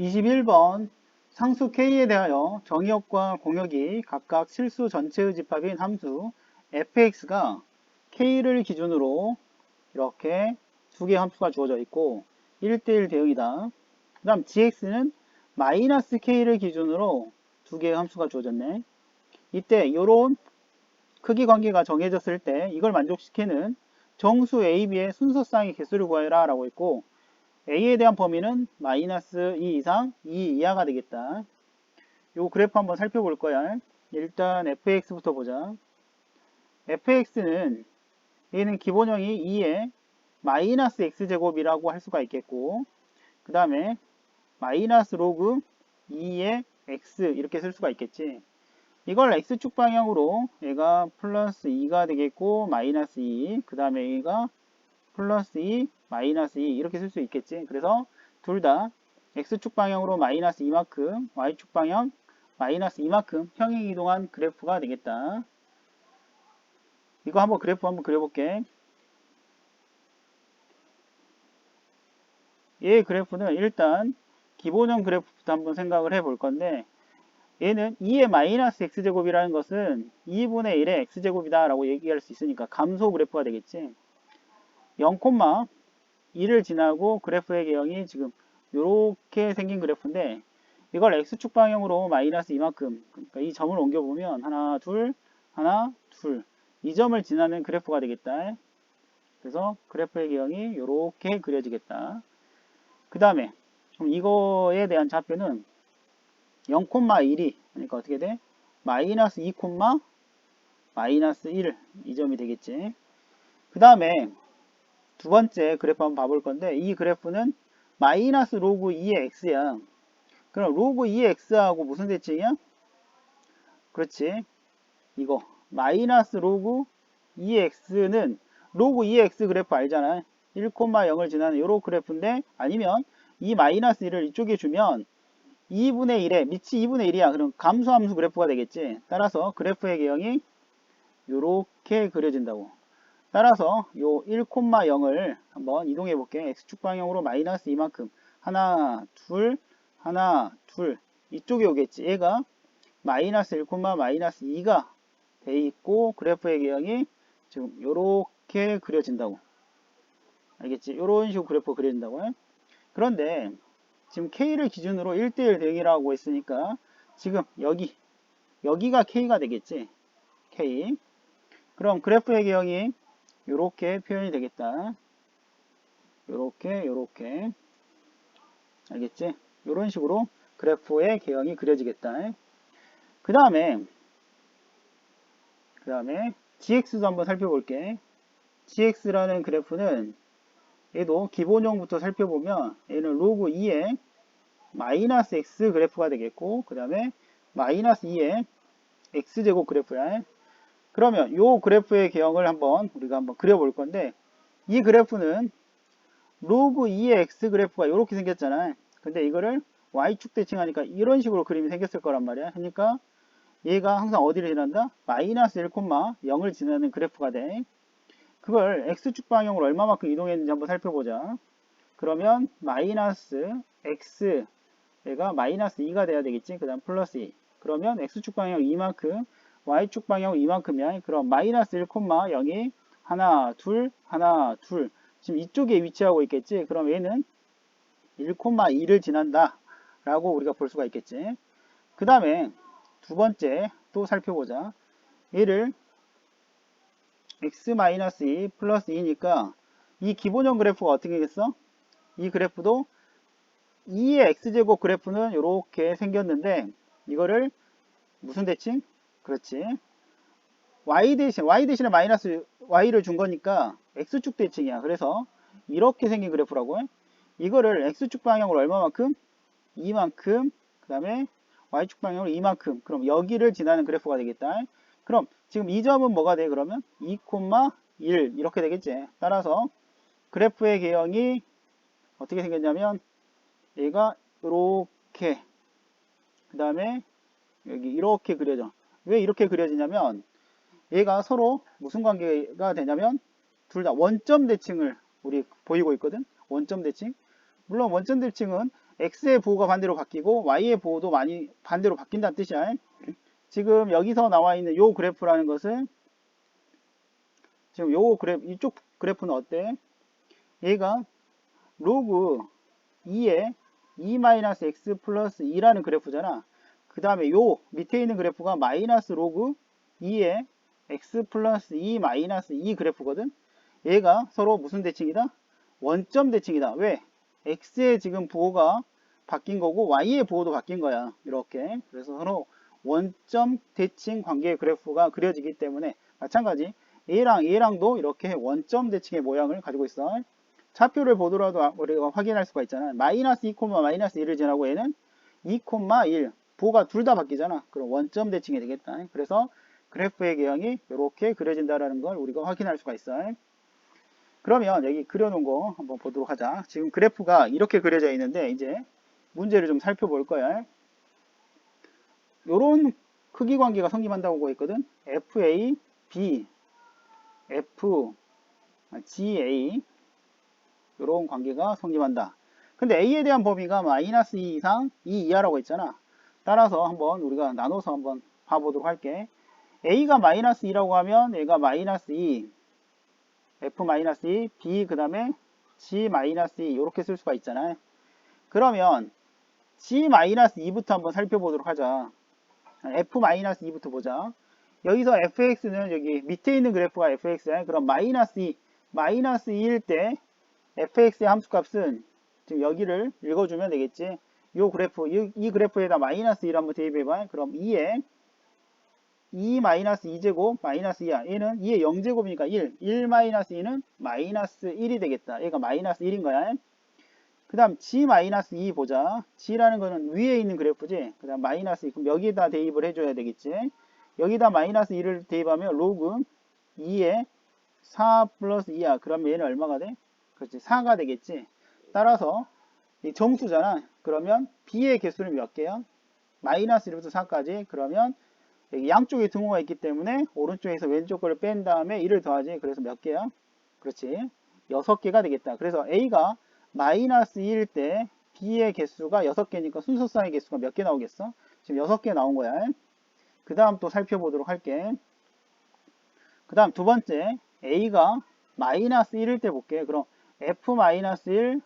21번 상수 K에 대하여 정의역과 공역이 각각 실수 전체의 집합인 함수 fx가 K를 기준으로 이렇게 두 개의 함수가 주어져 있고 1대1 대응이다. 그 다음 gx는 마이너스 K를 기준으로 두 개의 함수가 주어졌네. 이때 이런 크기 관계가 정해졌을 때 이걸 만족시키는 정수 A, B의 순서쌍의 개수를 구하라 라고 했고 A에 대한 범위는 마이너스 2 이상 2 이하가 되겠다. 요 그래프 한번 살펴볼 거야. 일단 fx부터 보자. fx는 얘는 기본형이 2의 마이너스 x제곱이라고 할 수가 있겠고 그 다음에 마이너스 로그 2의 x 이렇게 쓸 수가 있겠지. 이걸 x축 방향으로 얘가 플러스 2가 되겠고 마이너스 2, 그 다음에 얘가 플러스 2, 마이너스 2 이렇게 쓸 수 있겠지. 그래서 둘 다 x축 방향으로 마이너스 2만큼, y축 방향 마이너스 2만큼 평행 이동한 그래프가 되겠다. 이거 한번 그래프 한번 그려볼게. 얘 그래프는 일단 기본형 그래프부터 한번 생각을 해 볼 건데 얘는 2의 마이너스 x제곱이라는 것은 2분의 1의 x제곱이다 라고 얘기할 수 있으니까 감소 그래프가 되겠지 0,2를 지나고 그래프의 개형이 지금 이렇게 생긴 그래프인데 이걸 x축 방향으로 마이너스 이만큼 그러니까 이 점을 옮겨보면 하나 둘 하나 둘 이 점을 지나는 그래프가 되겠다 그래서 그래프의 개형이 이렇게 그려지겠다 그 다음에 이거에 대한 좌표는 0,1이 그러니까 어떻게 돼? 마이너스 2, 마이너스 1이 점이 되겠지. 그 다음에 두 번째 그래프 한번 봐볼 건데 이 그래프는 마이너스 로그 2의 x야. 그럼 로그 2의 x하고 무슨 대칭이야? 그렇지. 이거 마이너스 로그 2의 x는 로그 2의 x 그래프 알잖아. 1,0을 지나는 요런 그래프인데 아니면 이 마이너스 1을 이쪽에 주면 2분의 1에 밑이 2분의 1이야. 그럼 감소함수 그래프가 되겠지. 따라서 그래프의 개형이 이렇게 그려진다고. 따라서 요 1,0을 한번 이동해 볼게. x축 방향으로 마이너스 이만큼 하나, 둘, 하나, 둘 이쪽에 오겠지. 얘가 마이너스 1, 마이너스 2가 돼 있고 그래프의 개형이 지금 이렇게 그려진다고. 알겠지? 이런 식으로 그래프가 그려진다고. 그런데 지금 K를 기준으로 1대1 대응이라고 했으니까 지금 여기 여기가 K가 되겠지 K 그럼 그래프의 개형이 이렇게 표현이 되겠다. 이렇게 이렇게. 알겠지? 이런 식으로 그래프의 개형이 그려지겠다. 그 다음에 그 다음에 GX도 한번 살펴볼게. GX라는 그래프는 얘도 기본형부터 살펴보면 얘는 로그 2의 마이너스 x 그래프가 되겠고 그 다음에 마이너스 2의 x제곱 그래프야. 그러면 요 그래프의 개형을 한번 우리가 한번 그려볼 건데 이 그래프는 로그 2의 x 그래프가 이렇게 생겼잖아. 근데 이거를 y축 대칭하니까 이런 식으로 그림이 생겼을 거란 말이야. 그러니까 얘가 항상 어디를 지난다? 마이너스 1, 0을 지나는 그래프가 돼. 그걸 x축 방향으로 얼마만큼 이동했는지 한번 살펴보자. 그러면 마이너스 x 얘가 마이너스 2가 돼야 되겠지. 그 다음 플러스 2. 그러면 x축 방향 2만큼 y축 방향 2만큼이야. 그럼 마이너스 1, 0이 하나, 둘, 하나, 둘. 지금 이쪽에 위치하고 있겠지. 그럼 얘는 1,2를 지난다. 라고 우리가 볼 수가 있겠지. 그 다음에 두 번째 또 살펴보자. 얘를 x-2 플러스 2니까 이 기본형 그래프가 어떻게 되겠어? 이 그래프도 2의 x제곱 그래프는 이렇게 생겼는데 이거를 무슨 대칭? 그렇지. y 대신 y 대신에 마이너스 y를 준 거니까 x축 대칭이야. 그래서 이렇게 생긴 그래프라고 해. 이거를 x축 방향으로 얼마만큼? 2만큼 그 다음에 y축 방향으로 2만큼 그럼 여기를 지나는 그래프가 되겠다. 그럼 지금 이 점은 뭐가 돼 그러면 2,1 이렇게 되겠지 따라서 그래프의 개형이 어떻게 생겼냐면 얘가 이렇게 그 다음에 여기 이렇게 그려져 왜 이렇게 그려지냐면 얘가 서로 무슨 관계가 되냐면 둘 다 원점 대칭을 우리 보이고 있거든 원점 대칭 물론 원점 대칭은 x의 부호가 반대로 바뀌고 y의 부호도 많이 반대로 바뀐다는 뜻이야. 지금 여기서 나와 있는 요 그래프라는 것은 지금 요 그래프 이쪽 그래프는 어때? 얘가 로그 2에 2-x 플러스 2라는 그래프잖아. 그 다음에 요 밑에 있는 그래프가 마이너스 로그 2에 x 플러스 2 마이너스 2 그래프거든. 얘가 서로 무슨 대칭이다? 원점 대칭이다. 왜? x의 지금 부호가 바뀐 거고 y의 부호도 바뀐 거야. 이렇게. 그래서 서로 원점 대칭 관계의 그래프가 그려지기 때문에 마찬가지 얘랑 얘랑도 이렇게 원점 대칭의 모양을 가지고 있어. 차표를 보더라도 우리가 확인할 수가 있잖아. 마이너스 2, 마이너스 1을 지나고 얘는 2, 1 부호가 둘 다 바뀌잖아. 그럼 원점 대칭이 되겠다. 그래서 그래프의 개형이 이렇게 그려진다라는 걸 우리가 확인할 수가 있어요. 그러면 여기 그려놓은 거 한번 보도록 하자. 지금 그래프가 이렇게 그려져 있는데 이제 문제를 좀 살펴볼 거야. 요런 크기 관계가 성립한다고 하고 있거든. FA, B, F, GA 요런 관계가 성립한다. 근데 A에 대한 범위가 마이너스 2 이상 2 이하라고 했잖아. 따라서 한번 우리가 나눠서 한번 봐보도록 할게. A가 마이너스 2라고 하면 얘가 마이너스 2, F 마이너스 2, B 그 다음에 G 마이너스 2 이렇게 쓸 수가 있잖아요. 그러면 G 마이너스 2부터 한번 살펴보도록 하자. F 마이너스 2부터 보자. 여기서 fx는 여기 밑에 있는 그래프가 fx야. 그럼 마이너스 2, 마이너스 2일 때 fx의 함수값은 지금 여기를 읽어주면 되겠지. 요 그래프, 이, 이 그래프에다 마이너스 1 한번 대입해봐. 그럼 2에 2 마이너스 2제곱 마이너스 2야. 얘는 2의 0제곱이니까 1. 1 마이너스 2는 마이너스 1이 되겠다. 얘가 마이너스 1인 거야. 그 다음 g 마이너스 2 보자. g라는 거는 위에 있는 그래프지. 그 다음 마이너스 2. 그럼 여기다 대입을 해줘야 되겠지. 여기다 마이너스 2를 대입하면 로그 2에 4 플러스 2야. 그러면 얘는 얼마가 돼? 그렇지. 4가 되겠지. 따라서 이 정수잖아. 그러면 b의 개수는 몇 개야? 마이너스 1부터 4까지. 그러면 양쪽에 등호가 있기 때문에 오른쪽에서 왼쪽 거를 뺀 다음에 1을 더하지. 그래서 몇 개야? 그렇지. 6개가 되겠다. 그래서 a가 마이너스 2일 때 b의 개수가 6개니까 순서상의 개수가 몇 개 나오겠어? 지금 6개 나온 거야. 그 다음 또 살펴보도록 할게. 그 다음 두 번째 a가 마이너스 1일 때 볼게. 그럼 f 마이너스 1,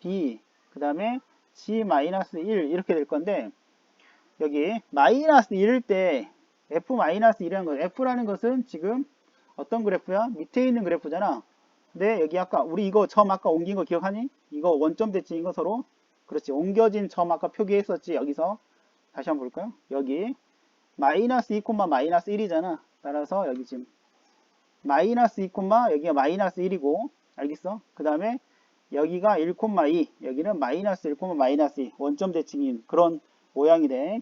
b 그 다음에 g 마이너스 1 이렇게 될 건데 여기 마이너스 1일 때 f 마이너스 1이라는 것 f라는 것은 지금 어떤 그래프야? 밑에 있는 그래프잖아. 근데 여기 아까 우리 이거 점 아까 옮긴 거 기억하니? 이거 원점 대칭인 거 서로 그렇지 옮겨진 점 아까 표기했었지 여기서 다시 한번 볼까요? 여기 마이너스 2, 마이너스 1이잖아. 따라서 여기 지금 마이너스 2, 여기가 마이너스 1이고 알겠어? 그 다음에 여기가 1, 2 여기는 마이너스 1, 마이너스 2 원점 대칭인 그런 모양이 돼.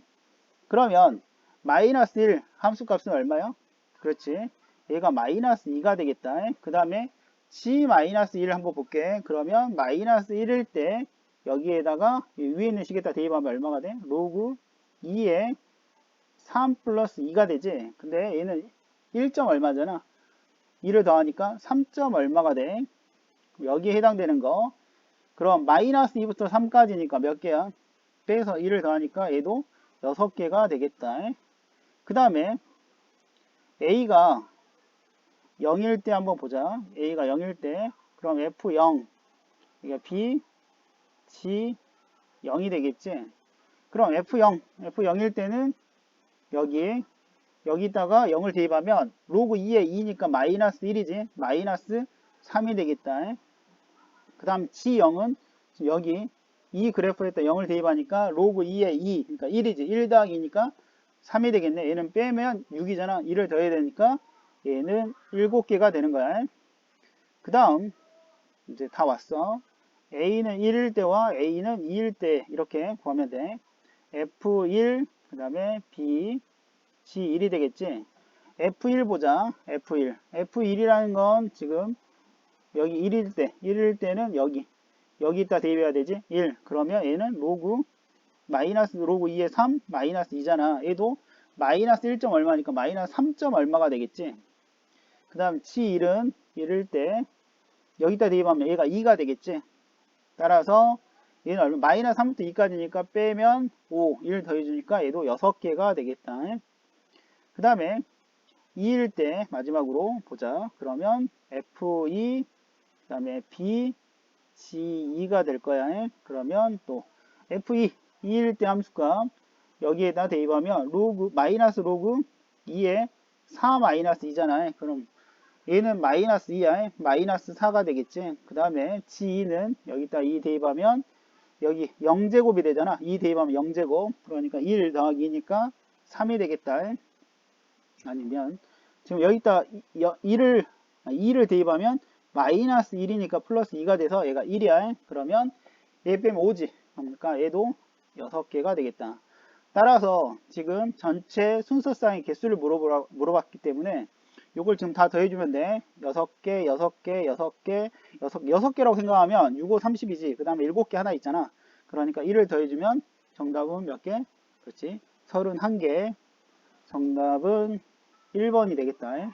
그러면 마이너스 1 함수값은 얼마요? 그렇지. 얘가 마이너스 2가 되겠다. 그 다음에 g 마이너스 1을 한번 볼게. 그러면 마이너스 1일 때 여기에다가 위에 있는 식에다 대입하면 얼마가 돼? 로그 2에 3 플러스 2가 되지. 근데 얘는 1점 얼마잖아. 2를 더하니까 3점 얼마가 돼? 여기에 해당되는 거. 그럼 마이너스 2부터 3까지니까 몇 개야? 빼서 1을 더하니까 얘도 6개가 되겠다. 그 다음에 A가 0일 때 한번 보자. A가 0일 때 그럼 F0 이게 B, G 0이 되겠지. 그럼 F0, F0일 때는 여기 여기다가 0을 대입하면 로그 2에 2니까 마이너스 1이지 마이너스 3이 되겠다 그 다음 G0은 여기 이 그래프에다. 0을 대입하니까 로그 2에 2 그러니까 1이지. 1 더하기 2니까 3이 되겠네. 얘는 빼면 6이잖아. 1을 더해야 되니까 얘는 7개가 되는 거야. 그 다음 이제 다 왔어. A는 1일 때와 A는 2일 때 이렇게 구하면 돼. F1 그 다음에 B G1이 되겠지. F1 보자. F1. F1이라는 건 지금 여기 1일 때, 1일 때는 여기. 여기다 대입해야 되지. 1. 그러면 얘는 로그 마이너스 로그 2에 3 마이너스 2잖아. 얘도 마이너스 1점 얼마니까 마이너스 3점 얼마가 되겠지. 그 다음 G1은 1일 때 여기다 대입하면 얘가 2가 되겠지. 따라서 얘는 얼마? 마이너스 3부터 2까지니까 빼면 5, 1 더해주니까 얘도 6개가 되겠다. 그 다음에 2일 때 마지막으로 보자. 그러면 F2, 그 다음에 B, G2가 될 거야. 그러면 또 F2, 2일 때 함수값 여기에다 대입하면 로그, 마이너스 로그 2에 4 마이너스 2잖아. 그럼 얘는 마이너스 2야. 마이너스 4가 되겠지. 그 다음에 G2는 여기다 2 대입하면 여기 0제곱이 되잖아. 2 대입하면 0제곱. 그러니까 1 더하기 2니까 3이 되겠다. 아니면 지금 여기다 2를 2를 대입하면 마이너스 1이니까 플러스 2가 돼서 얘가 1이야. 그러면 얘 빼면 5지. 그러니까 얘도 6개가 되겠다. 따라서 지금 전체 순서상의 개수를 물어보라, 물어봤기 때문에 요걸 지금 다 더해주면 돼. 6개, 6개, 6개, 6, 6개라고 생각하면 6, 5, 30이지. 그 다음에 7개 하나 있잖아. 그러니까 1을 더해주면 정답은 몇 개? 그렇지. 31개. 정답은 1번이 되겠다.